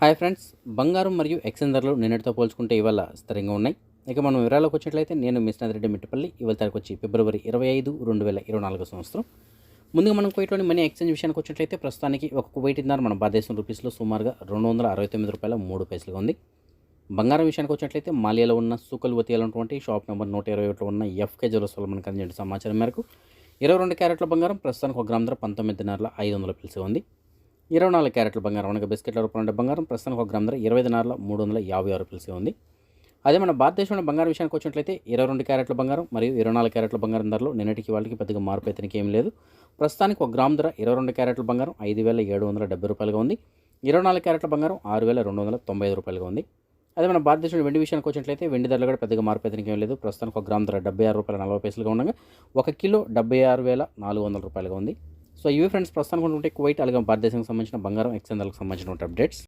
Hi friends బంగారం మరియు ఎక్సెన్ ధరలు నిన్నటితో పోల్చుకుంటే ఇవాళ స్థిరంగా ఉన్నాయి. ఇక మనం వివరాలకు వచ్చినట్లయితే నేను మిస్నాథ్ రెడ్డి మిట్టపల్లి ఇవాళ తారీఖు వచ్చి ఫిబ్రవరి ఇరవై ఐదు రెండు వేల ఇరవై నాలుగు సంవత్సరం. ముందుగా మనం కువైట్లోని మనీ ఎక్స్చేంజ్ విషయానికి వచ్చినట్లయితే ప్రస్తుతానికి ఒక కువైటిన్నర మన భారతదేశం రూపీస్లో సుమారుగా రెండు వందల అరవై తొమ్మిది రూపాయల మూడు పైసలుగా ఉంది. బంగారం విషయానికి వచ్చినట్లయితే మాలియాలో ఉన్న సూకల్ వతియాలన్నటువంటి షాప్ నెంబర్ నూట ఇరవై ఒకటిలో ఉన్న ఎఫ్కే జ్యువెలర్స్లో మనకు అందించిన సమాచారం మేరకు ఇరవై రెండు క్యారెట్ల బంగారం ప్రస్తుతానికి ఒక గ్రామ ధర పంతొమ్మిదిన్నర ఐదు వందల పిలిచి ఉంది. ఇరవై నాలుగు క్యారెట్ల బంగారం అనగా బిస్కెట్ల రూపంలో బంగారం ప్రస్తుతానికి ఒక గ్రామ ధర ఇరవై నాలుగు మూడు వందల యాభై ఆరు పిలిసి ఉంది. అదే మన భారతదేశంలో బంగారం విషయానికి వచ్చినట్లయితే ఇరవై రెండు క్యారెట్ల బంగారం మరియు ఇరవై నాలుగు క్యారెట్ల బంగారం ధరలు నిన్నటికి వాళ్ళకి పెద్దగా మార్పు అయితే ఏం లేదు. ప్రస్తుతానికి ఒక గ్రామ్ ధర ఇరవై రెండు క్యారెట్ల బంగారం ఐదు వేల ఏడు వందల డెబ్బై రూపాయలుగా ఉంది. ఇరవై నాలుగు క్యారెట్ల బంగారం ఆరు వేల రెండు వందల తొంభై ఐదు రూపాయలుగా ఉంది. అదే మన భారతదేశంలో వెండి విషయానికి వచ్చినట్లయితే వెండి ధరలు కూడా పెద్దగా మార్పు అయితే ఏం లేదు. ప్రస్తుతానికి ఒక గ్రామ్ ధర డెబ్బై ఆరు రూపాయల నలభై పైసలుగా ఉండగా ఒక కిలో డెబ్బై ఆరు వేల నాలుగు వందల రూపాయలుగా ఉంది. సో ఇవి ఫ్రెండ్స్ ప్రస్తుతానికి ఉంటే కువైట్ అలాగే భారతదేశానికి సంబంధించిన బంగారం ఎక్స్చేంజ్లకు సంబంధించిన అప్డేట్స్